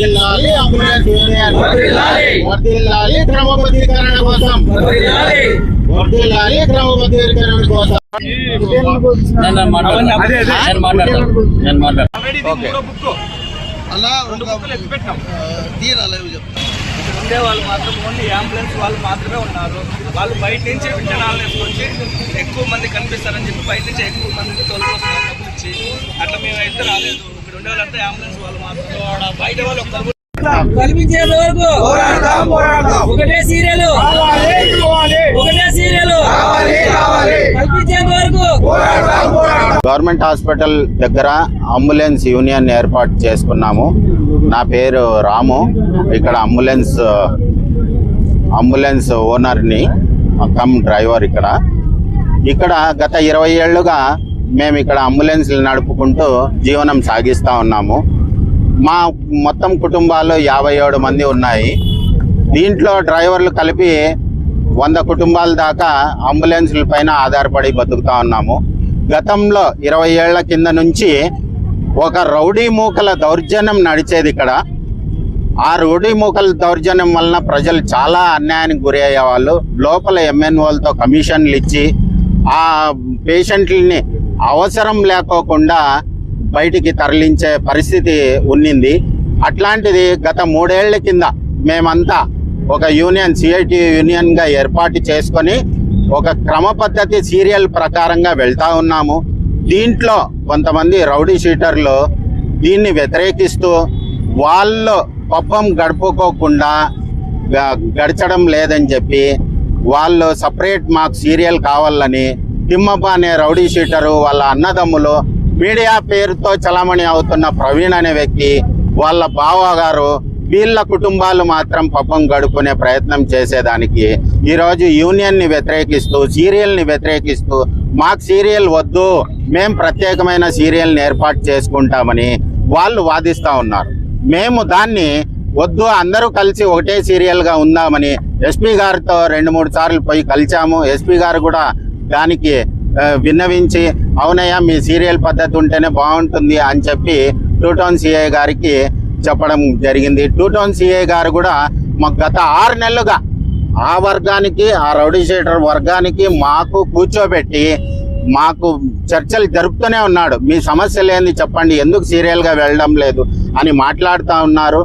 వర్ధిల్లాలి ambulance union. వర్ధిల్లాలి క్రమబద్ధీకరణ కోసం. వర్ధిల్లాలి క్రమబద్ధీకరణ కోసం. అలా తీరాలి ఉండే వాళ్ళు మాత్రం ఓన్లీ అంబులెన్స్ వాళ్ళు మాత్రమే ఉన్నారు. వాళ్ళు బయట నుంచి విత్తనాలు వేసుకొచ్చి ఎక్కువ మంది కనిపిస్తారని చెప్పి బయట నుంచి ఎక్కువ మందిని తోలుకొస్తున్నారు. డబ్బులు ఇచ్చి అట్లా మేము అయితే రాలేదు. ఇక్కడ ఉండే వాళ్ళంతా అంబులెన్స్ వాళ్ళు మాత్రం బయట వాళ్ళు ఒక్కరు కల్పించేంత వరకు ఒకటే సీరియల్. ఒకటే సీరియల్. కల్పించేంత వరకు గవర్నమెంట్ హాస్పిటల్ దగ్గర అంబులెన్స్ యూనియన్ ఏర్పాటు చేసుకున్నాము. నా పేరు రాము. ఇక్కడ అంబులెన్స్ అంబులెన్స్ ఓనర్ని కమ్ డ్రైవర్ ఇక్కడ. ఇక్కడ గత ఇరవై ఏళ్ళుగా మేము ఇక్కడ అంబులెన్స్లు నడుపుకుంటూ జీవనం సాగిస్తూ ఉన్నాము. మా మొత్తం కుటుంబాలు యాభై ఏడు మంది ఉన్నాయి. దీంట్లో డ్రైవర్లు కలిపి వంద కుటుంబాల దాకా అంబులెన్స్ల పైన ఆధారపడి బతుకుతా ఉన్నాము. గతంలో ఇరవై ఏళ్ళ కింద నుంచి ఒక రౌడీ మూకల దౌర్జన్యం నడిచేది ఇక్కడ. ఆ రౌడీ మూకల దౌర్జన్యం వలన ప్రజలు చాలా అన్యాయానికి గురి అయ్యేవాళ్ళు. లోపల ఎంఎన్ఓలతో కమిషన్లు ఇచ్చి ఆ పేషెంట్లని అవసరం లేకోకుండా బయటికి తరలించే పరిస్థితి ఉన్నింది. అట్లాంటిది గత మూడేళ్ళ కింద మేమంతా ఒక యూనియన్ సిఐటి యూనియన్గా ఏర్పాటు చేసుకొని ఒక క్రమ పద్ధతి సీరియల్ ప్రకారంగా వెళ్తా ఉన్నాము. దీంట్లో కొంతమంది రౌడీ షీటర్లు దీన్ని వ్యతిరేకిస్తూ వాళ్ళు పబ్బం గడుపుకోకుండా గ- గడచడం లేదని చెప్పి వాళ్ళు సపరేట్ మాకు సీరియల్ కావాలని తిమ్మప్ప అనే రౌడీ షీటరు వాళ్ళ అన్నదమ్ములు మీడియా పేరుతో చలామణి అవుతున్న ప్రవీణ్ అనే వ్యక్తి వాళ్ళ బావ గారు వీళ్ళ కుటుంబాలు మాత్రం పప్పం గడుపుకునే ప్రయత్నం చేసేదానికి ఈరోజు యూనియన్ని వ్యతిరేకిస్తూ సీరియల్ని వ్యతిరేకిస్తూ మాకు సీరియల్ వద్దు మేం ప్రత్యేకమైన సీరియల్ని ఏర్పాటు చేసుకుంటామని వాళ్ళు వాదిస్తూ ఉన్నారు. మేము దాన్ని వద్దు అందరూ కలిసి ఒకటే సీరియల్గా ఉందామని ఎస్పీ గారితో రెండు మూడు సార్లు పోయి కలిచాము. ఎస్పీ గారు కూడా దానికి విన్నవించి అవునయ్యా మీ సీరియల్ పద్ధతి ఉంటేనే బాగుంటుంది అని చెప్పి టూ టౌన్ సిఐ గారికి చెప్పడం జరిగింది. టూ టౌన్ సిఐ గారు కూడా మాకు గత ఆరు నెలలుగా ఆ వర్గానికి ఆ రౌడీ షీటర్ వర్గానికి మాకు కూర్చోబెట్టి మాకు చర్చలు జరుపుతూనే ఉన్నాడు. మీ సమస్యలు ఏంది చెప్పండి ఎందుకు సీరియల్గా వెళ్ళడం లేదు అని మాట్లాడుతూ ఉన్నారు.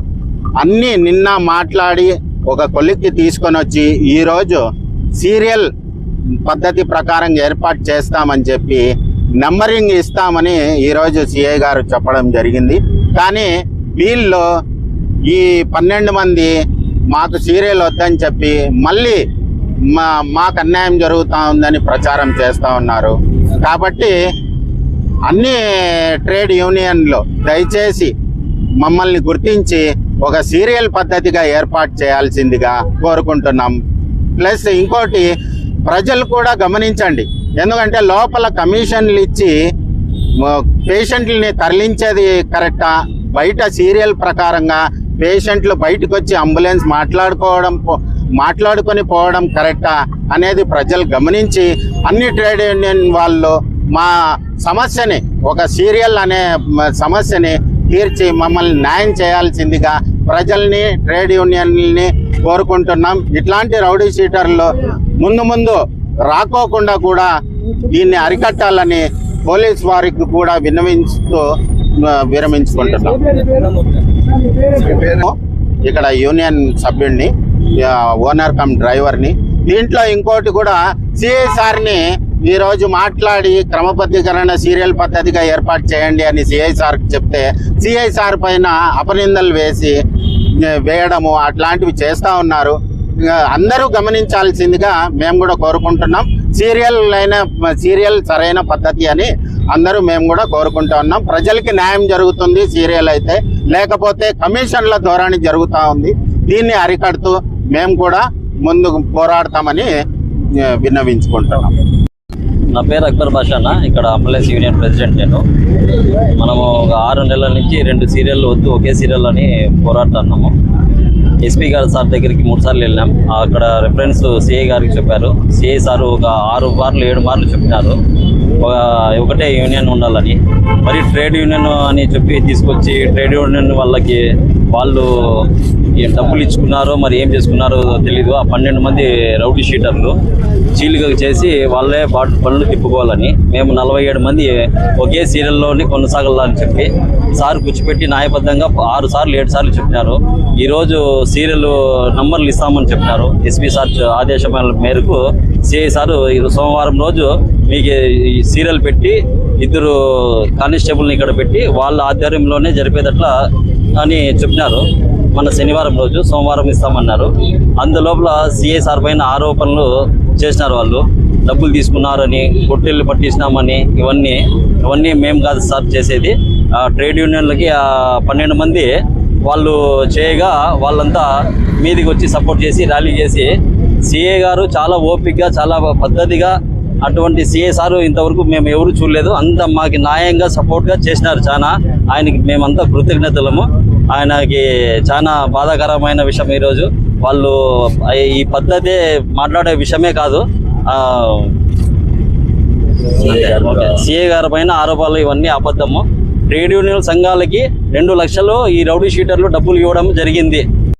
అన్నీ నిన్న మాట్లాడి ఒక కొలిక్కి తీసుకొని వచ్చి ఈరోజు సీరియల్ పద్ధతి ప్రకారం ఏర్పాటు చేస్తామని చెప్పి నెంబరింగ్ ఇస్తామని ఈరోజు సిఐ గారు చెప్పడం జరిగింది. కానీ వీళ్ళు ఈ పన్నెండు మంది మాకు సీరియల్ వద్దని చెప్పి మళ్ళీ మా మాకు అన్యాయం జరుగుతూ ఉందని ప్రచారం చేస్తూ ఉన్నారు. కాబట్టి అన్ని ట్రేడ్ యూనియన్లు దయచేసి మమ్మల్ని గుర్తించి ఒక సీరియల్ పద్ధతిగా ఏర్పాటు చేయాల్సిందిగా కోరుకుంటున్నాం. ప్లస్ ఇంకోటి ప్రజలు కూడా గమనించండి. ఎందుకంటే లోపల కమిషన్లు ఇచ్చి పేషెంట్లని తరలించేది కరెక్టా? బయట సీరియల్ ప్రకారంగా పేషెంట్లు బయటకు వచ్చి అంబులెన్స్ మాట్లాడుకోవడం మాట్లాడుకొని పోవడం కరెక్టా? అనేది ప్రజలు గమనించి అన్ని ట్రేడ్ యూనియన్ వాళ్ళు మా సమస్యని ఒక సీరియల్ అనే సమస్యని తీర్చి మమ్మల్ని న్యాయం చేయాల్సిందిగా ప్రజల్ని ట్రేడ్ యూనియన్ని కోరుకుంటున్నాం. ఇట్లాంటి రౌడీ షీటర్లు ముందు ముందు రాకోకుండా కూడా దీన్ని అరికట్టాలని పోలీస్ వారికి కూడా విన్నవించుతూ విరమించుకుంటున్నాం. ఇక్కడ యూనియన్ సభ్యుడిని ఓనర్ కమ్ డ్రైవర్ని దీంట్లో ఇంకోటి కూడా సిఐసార్ని ఈరోజు మాట్లాడి క్రమబద్ధీకరణ సీరియల్ పద్ధతిగా ఏర్పాటు చేయండి అని సిఐ చెప్తే సిఐసార్ పైన అపనిందలు వేసి వేయడము అట్లాంటివి చేస్తూ ఉన్నారు. అందరూ గమనించాల్సిందిగా మేము కూడా కోరుకుంటున్నాం. సీరియల్ అయిన సీరియల్ సరైన పద్ధతి అని అందరూ మేము కూడా కోరుకుంటూ ఉన్నాం. ప్రజలకి న్యాయం జరుగుతుంది సీరియల్ అయితే. లేకపోతే కమిషన్ల ధోరణి జరుగుతూ ఉంది. దీన్ని అరికడుతూ మేము కూడా ముందుకు పోరాడతామని విన్నవించుకుంటున్నాం. నా పేరు అక్బర్ బాషా ఇక్కడ అంబులెన్స్ యూనియన్ ప్రెసిడెంట్ నేను. మనము ఒక ఆరు నెలల నుంచి రెండు సీరియల్ వద్దు ఒకే సీరియల్ అని పోరాడుతున్నాము. ఎస్పీ గారు సార్ దగ్గరికి మూడు సార్లు వెళ్ళాం అక్కడ రిఫరెన్స్ సిఐ గారికి చెప్పారు. సిఐ సార్ ఒక ఆరు మార్లు ఏడు మార్లు చెప్పినారు. ఒక ఒకటే యూనియన్ ఉండాలని. మరి ట్రేడ్ యూనియన్ అని చెప్పి తీసుకొచ్చి ట్రేడ్ యూనియన్ వాళ్ళకి వాళ్ళు ఏ డబ్బులు ఇచ్చుకున్నారో మరి ఏం చేసుకున్నారో తెలీదు. ఆ పన్నెండు మంది రౌడీ షీటర్లు చీలుగా చేసి వాళ్ళే పనులు తిప్పుకోవాలని. మేము నలభై ఏడు మంది ఒకే సీరియల్లోని కొనసాగాలని చెప్పి సార్ కూర్చోపెట్టి న్యాయబద్ధంగా ఆరు సార్లు ఏడు సార్లు చెప్పినారు. ఈరోజు సీరియల్ నంబర్లు ఇస్తామని చెప్పినారు. ఎస్పీ సార్ ఆదేశం మేరకు సిఐ సారు ఈ సోమవారం రోజు మీకు ఈ సీరియల్ పెట్టి ఇద్దరు కానిస్టేబుల్ని ఇక్కడ పెట్టి వాళ్ళ ఆధ్వర్యంలోనే జరిపేటట్లా అని చెప్పినారు. మన శనివారం రోజు సోమవారం ఇస్తామన్నారు. అందులోపల సిఐసార్ పైన ఆరోపణలు చేసినారు వాళ్ళు. డబ్బులు తీసుకున్నారని గొట్టెళ్ళు పట్టించినామని ఇవన్నీ ఇవన్నీ మేము కాదు సార్ చేసేది. ఆ ట్రేడ్ యూనియన్లకి ఆ పన్నెండు మంది వాళ్ళు చేయగా వాళ్ళంతా మీదికి వచ్చి సపోర్ట్ చేసి ర్యాలీ చేసి సిఏ గారు చాలా ఓపిక్గా చాలా పద్ధతిగా అటువంటి సీఏ సార్ ఇంతవరకు మేము ఎవరు చూడలేదు. అంత మాకు న్యాయంగా సపోర్ట్గా చేసినారు చాలా ఆయనకి మేమంతా కృతజ్ఞతలము. ఆయనకి చాలా బాధాకరమైన విషయం ఈరోజు. వాళ్ళు ఈ పద్ధతి మాట్లాడే విషయమే కాదు. సిఏ గారి పైన ఆరోపణలు ఇవన్నీ అబద్ధము. ట్రేడ్ యూనియన్ సంఘాలకి రెండు లక్షలు ఈ రౌడీ షీటర్లు డబ్బులు ఇవ్వడం జరిగింది.